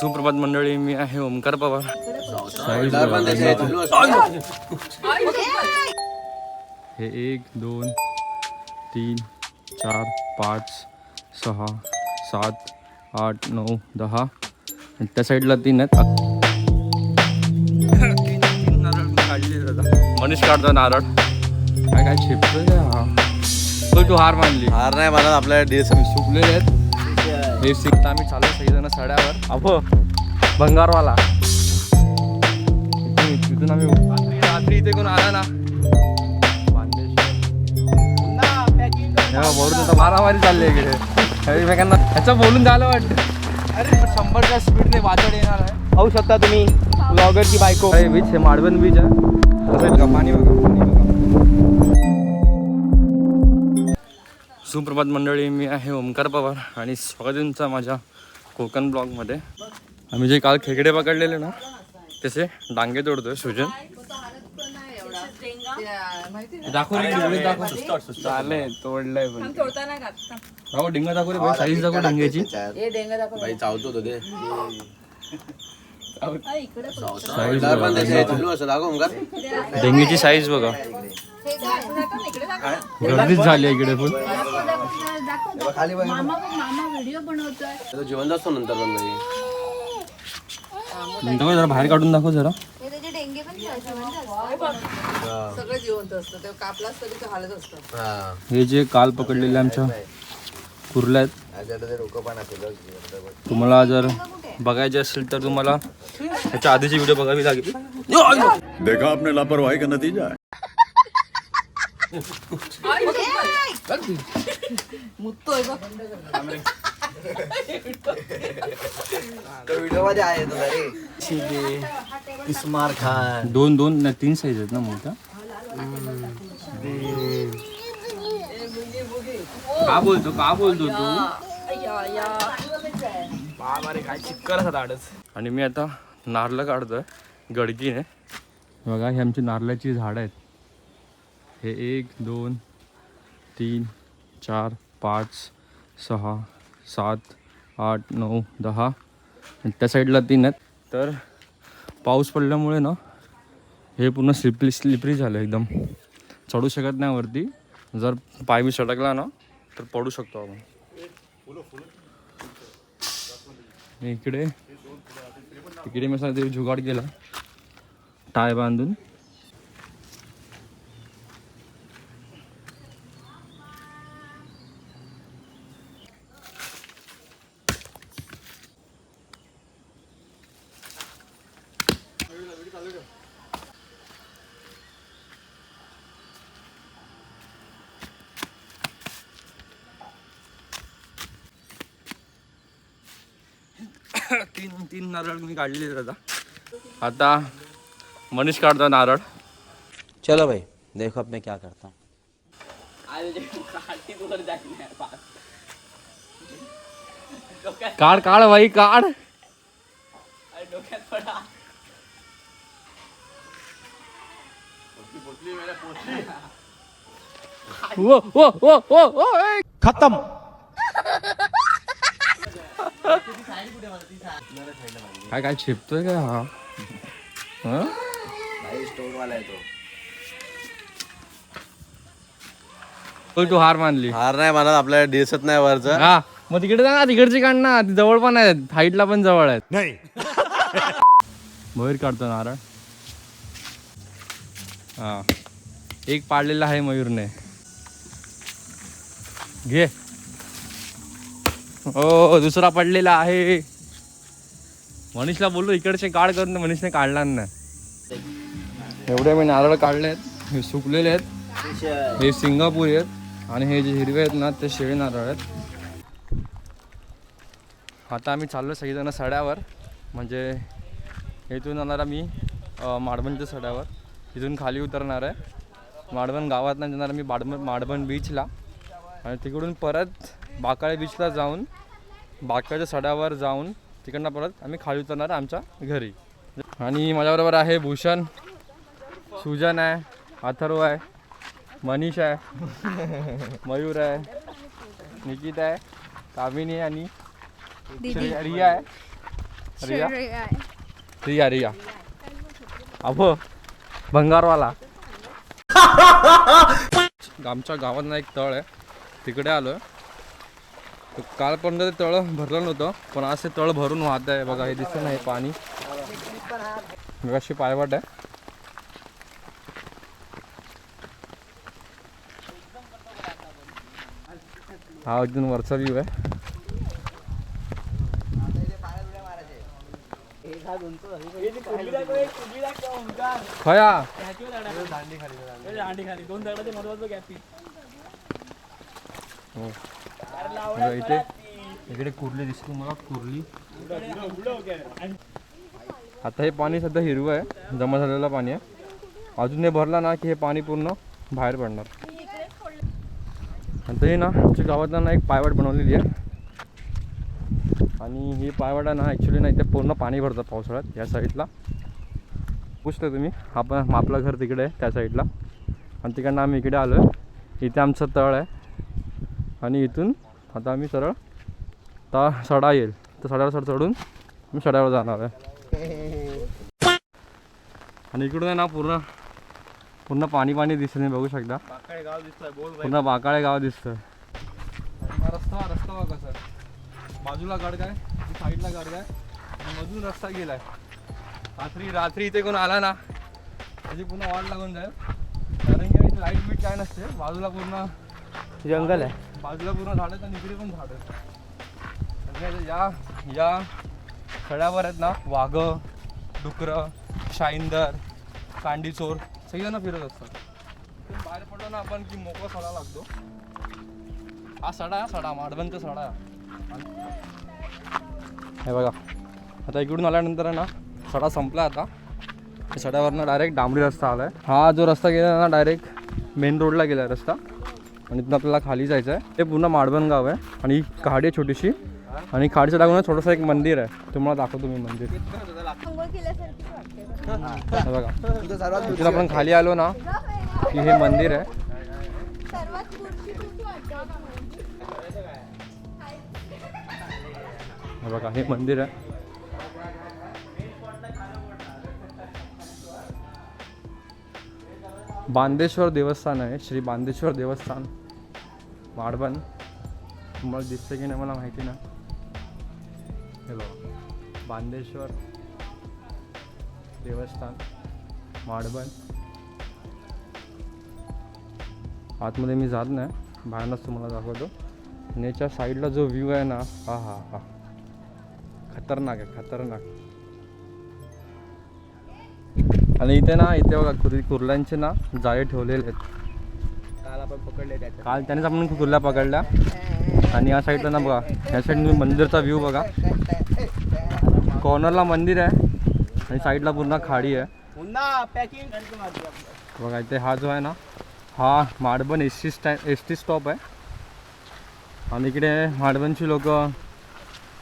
सुप्रभात मंडळी मी आहे ओमकार पवार. हे एक दोन तीन चार पाच सहा सात आठ नऊ दहा. आणि त्या साईडला तीन आहेत. काढले दादा मनीष काढतो नारळ. काय काय हा? तो तू हार मानली. हार नाही मला आपल्या डेस सुकलेले आहेत. हे शिकता आम्ही चालू सगळेजण सड्यावर. अहो भंगारवाला. तिथून आम्ही रात्री इथे कोण आला ना? आता मारामारी चालली आहे इकडे. एकमेकांना ह्याचं बोलून झालं वाटतं. अरे शंभरच्या स्पीडने वादळ येणार आहे. पाहू शकता तुम्ही ब्लॉगरची बायको. अरे बीच हे माडबन बीच आहे. पाणी बघा पाणी बघा. सुप्रभात मंडळी मी आहे ओमकार पवार आणि स्वागत आहे तुमचं माझ्या कोकण ब्लॉगमध्ये. आम्ही जे काल खेकडे पकडलेले ना तसे डांगे तोडतोय सुजन. दाखव रे, डोळे दाखव. चालेल तोडलंय पण. तोडताना घातला दाखव डिंगा दाखव रे भाई साईज दाखव डांग्याची. चावतो तो डेंग्यूची साईज बघा. गर्दीच झाली इकडे पण. जेवण जातो नंतर नंतर जरा बाहेर काढून दाखव जरा. हे जे काल पकडलेले आमच्या कुर्ल्या आहेत तुम्हाला जर बघायचे असेल तर तुम्हाला त्याच्या आधीची व्हिडिओ बघावी लागेल. देखा आपने लापरवाही का नतीजा मुततोय बघ. व्हिडिओमध्ये आहे तो रे इस्मार खान. दोन दोन नाही तीन साईज आहेत ना मोठ्या? का बोलतो का बोलतो तू? आणि मी आता नारळ काढतोय गडकीने बघा ही आमची नारळाची झाडं आहेत. हे एक दोन तीन चार पाच सहा सात आठ नऊ दहा. आणि त्या साईडला तीन आहेत. तर पाऊस पडल्यामुळे ना हे पूर्ण स्लिपरी स्लिपरी झालं एकदम. चढू शकत नाही वरती. जर पाय बी सटकला ना तर पडू शकतो आपण. इकडे. तिकडे मी असा ते जुगाड केला. टाय बांधून. तीन तीन नारळ मी काढलेले आहेत आता मनीष काढतो नारळ. चलो भाई देखो अब मैं क्या करता हूँ. काढ काढ भाई काढ. वो वो वो वो वो ए! काय काय छिपतोय काय हा? हं? है तो होय, तू हार मानली. हार नाही मला आपल्याला दिसत नाही वरचं. हा. मग तिकडे जा ना तिकडची काढ ना ती जवळ पण आहेत हाईटला पण जवळ आहेत. मयूर काढतो नारळ हा. एक पाडलेला आहे मयूरने. घे. हो, हो दुसरा पडलेला आहे. मनीषला बोललो इकडचे काढ करून मनीषने काढला नाही एवढे मी नारळ काढले आहेत हे सुकलेले आहेत. हे सिंगापूर आहेत आणि हे जे हिरवे आहेत ना ते शेळी नारळ आहेत. आता आम्ही चाललो सगळीजण सड्यावर. म्हणजे इथून जाणार मी अ, माडबनच्या सड्यावर. इथून खाली उतरणार आहे. माडबन गावात नाही जाणार मी माडबन बीचला आणि तिकडून परत बाकाळे बीचला जाऊन बाकाच्या सड्यावर जाऊन तिकडनं परत आम्ही खाली उतरणार आहे आमच्या घरी. आणि माझ्याबरोबर आहे भूषण सुजन आहे अथर्व आहे मनीष आहे मयूर आहे निकित आहे कामिनी आणि श्री- रिया आहे. रिया? रिया रिया अबो भंगारवाला. आमच्या गावात ना एक तळ आहे. तिकडे आलोय. तर कालपर्यंत ते तळ भरलं नव्हतं पण आज ते तळ भरून वाहत आहे. बघा हे दिसत नाही पाणी. अशी पायवाट आहे. हा अजून वरचा व्ह्यू आहे. खया हो. बघा इथे इकडे कुर्ली दिसतो मला कुर्ली. आता हे पाणी सध्या हिरवं आहे जमा झालेलं पाणी आहे. अजून हे भरला ना की हे पाणी पूर्ण बाहेर पडणार. आणि हे ना आमच्या गावातला ना एक पायवाट बनवलेली आहे. आणि ही पायवाट आहे ना ॲक्च्युली ना इथे पूर्ण पाणी भरतं पावसाळ्यात या साईडला. पुसतं तुम्ही. आपण आपलं घर तिकडे आहे त्या साईडला. आणि तिकडनं आम्ही इकडे आलो आहे इथे आमचं तळ आहे. आणि इथून आता आम्ही सरळ आता सडा येईल. तर सड्यावर सड चढून मी सड्यावर जाणार आहे. आणि इकडून आहे ना पूर्ण पूर्ण पाणी पाणी दिसतं नाही बघू शकता. पूर्ण बाकाळे गाव दिसतं रस्ता रस्ता बघा सर. बाजूला गड काय? साईडला गड काय? आणि मधून रस्ता गेलाय. रात्री रात्री इथे कोण आला ना त्याची पूर्ण वाट लागून जाईल. कारण की लाइट बीट काय नसते बाजूला पूर्ण जंगल आहे. बाजूला पूर्ण झाड आहेत आणि इकडे पण झाड आहेत. म्हणजे या या सड्यावर आहेत ना वाघ डुकरं शाईंदर कांडीचोर सगळेजण फिरत असतात. बाहेर पडलो ना आपण की मोकळा सडा लागतो. हा सडा आहे सडा माडबनचा सडा हे बघा आता इकडून आल्यानंतर आहे ना सडा संपला आता. सड्यावरनं डायरेक्ट डांबरी रस्ता आला आहे हा जो रस्ता गेला ना डायरेक्ट मेन रोडला गेला आहे रस्ता. आणि तिथून आपल्याला खाली जायचं आहे. ते पूर्ण माडबन गाव आहे. आणि ही खाडी आहे छोटीशी. आणि खाडीच्या लागून छोटंसं एक मंदिर आहे. तुम्हाला दाखवतो मी मंदिर. बघा. तिथून आपण खाली आलो ना की हे मंदिर आहे. बघा हे मंदिर आहे. बांदेश्वर देवस्थान आहे श्री बांदेश्वर देवस्थान. माडबन तुम्हाला दिसतं की नाही मला माहिती ना? हे बघा बांदेश्वर देवस्थान माडबन आतमध्ये मी जात नाही. बाहेरनंच तुम्हाला दाखवतो. आणि याच्या साईडला जो व्ह्यू आहे ना हा हा हा. खतरनाक आहे खतरनाक. आणि इथे ना इथे बघा कुर कुर्ल्यांचे ना जाळे ठेवलेले आहेत. काल आपण पकडले काल त्यानेच आपण कुर्ल्या पकडल्या आणि या साईडला ना बघा या साईड मंदिरचा व्ह्यू बघा. कॉर्नरला मंदिर आहे. आणि साईडला पूर्ण खाडी आहे. बघा इथे हा जो आहे ना हा माडबन एस टी स्टॅ एस टी स्टॉप आहे. आणि इकडे माडबनची लोक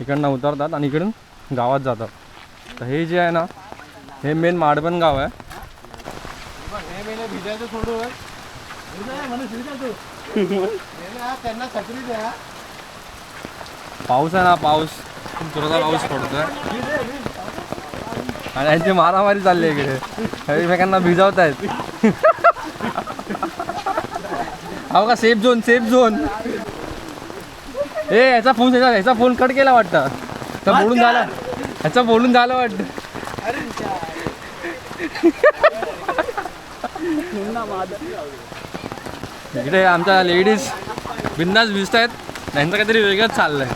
इकडनं उतरतात आणि इकडून गावात जातात. तर हे जे आहे ना हे मेन माडबन गाव आहे. भिजायचं सोडून त्यांना द्या पाऊस आहे ना पाऊस. खूप जोराचा पाऊस पडतोय. आणि यांची मारामारी चालली आहे इकडे. एकमेकांना भिजवत आहेत हा का सेफ झोन सेफ झोन ए याचा फोन याचा फोन कट केला वाटतं. तर बोलून झाला. ह्याचा बोलून झालं वाटतं. इकडे आमच्या लेडीज बिंदास भिजत आहेत त्यांचं काहीतरी वेगळंच चाललंय.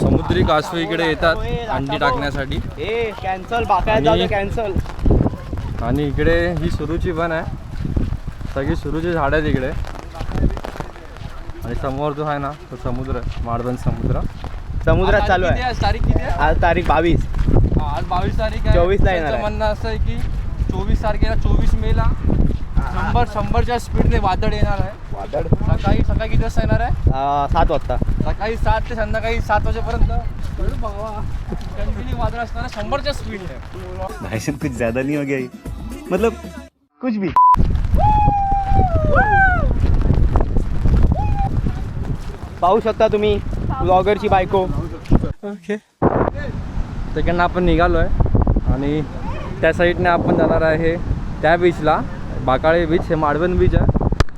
समुद्री कासव इकडे येतात अंडी टाकण्यासाठी. कॅन्सल कॅन्सल आणि इकडे ही सुरूची पण आहे. सगळी सुरूची झाडं आहेत इकडे. आणि समोर जो आहे ना तो समुद्र आहे माडबन समुद्र. समुद्रात चालू आहे. आज तारीख किती आहे? आज तारीख बावीस. आज बावीस तारीख आहे. 24 ला येणार त्यांचं आहे. म्हणणं असं आहे की चोवीस तारखेला चोवीस मेला शंभर शंभरच्या स्पीडने वादळ येणार आहे. वादळ? सकाळी सकाळी किती वाजता येणार आहे? सात वाजता. सकाळी सात ते संध्याकाळी सात वाजेपर्यंत. कंटिन्यू वादळ असणार आहे. शंभरच्या स्पीडने. कुछ ज्यादा नहीं हो गया ये? मतलब कुछ भी। पाहू शकता तुम्ही ब्लॉगरची बायको. ओके तिकडनं आपण निघालो आहे आणि त्या साईडने आपण जाणार आहे त्या बीचला बाकाळे बीच हे माडवण बीच आहे.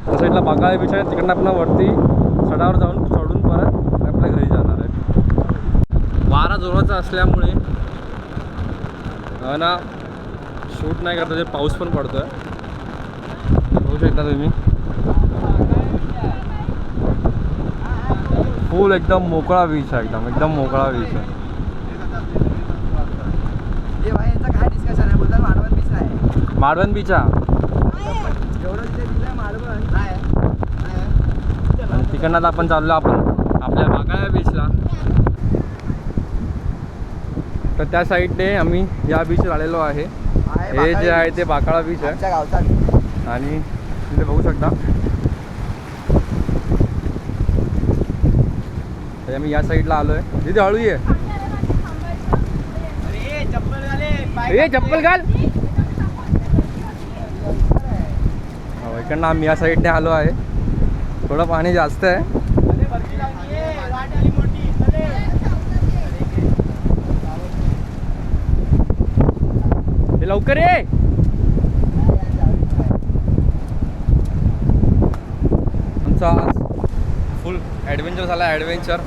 त्या साईडला बाकाळे बीच आहे. तिकडनं आपण वरती सडावर जाऊन चढून परत आपल्या घरी जाणार आहे. वारा जोराचा असल्यामुळे ना शूट नाही करता ते पाऊस पण पडतो आहे बघू शकता तुम्ही. फुल एकदम मोकळा बीच आहे एकदम एकदम मोकळा बीच आहे. बीच माडवण बीच आहे? आणि तिकडनं आपण चाललो आपण आपल्या बागाया बीचला तर त्या साईडने आम्ही या बीचवर आलेलो आहे. हे जे आहे ते बाकाळा बीच आहे. आणि तिथे बघू शकता. हे आम्ही या साईडला आलो आहे तिथे हळू ये. चप्पल घाल. हो, इकडनं आम्ही या साईडने आलो आहे. थोडं पाणी जास्त आहे. लवकर ये. आमचा आज फुल ॲडव्हेंचर झाला ॲडव्हेंचर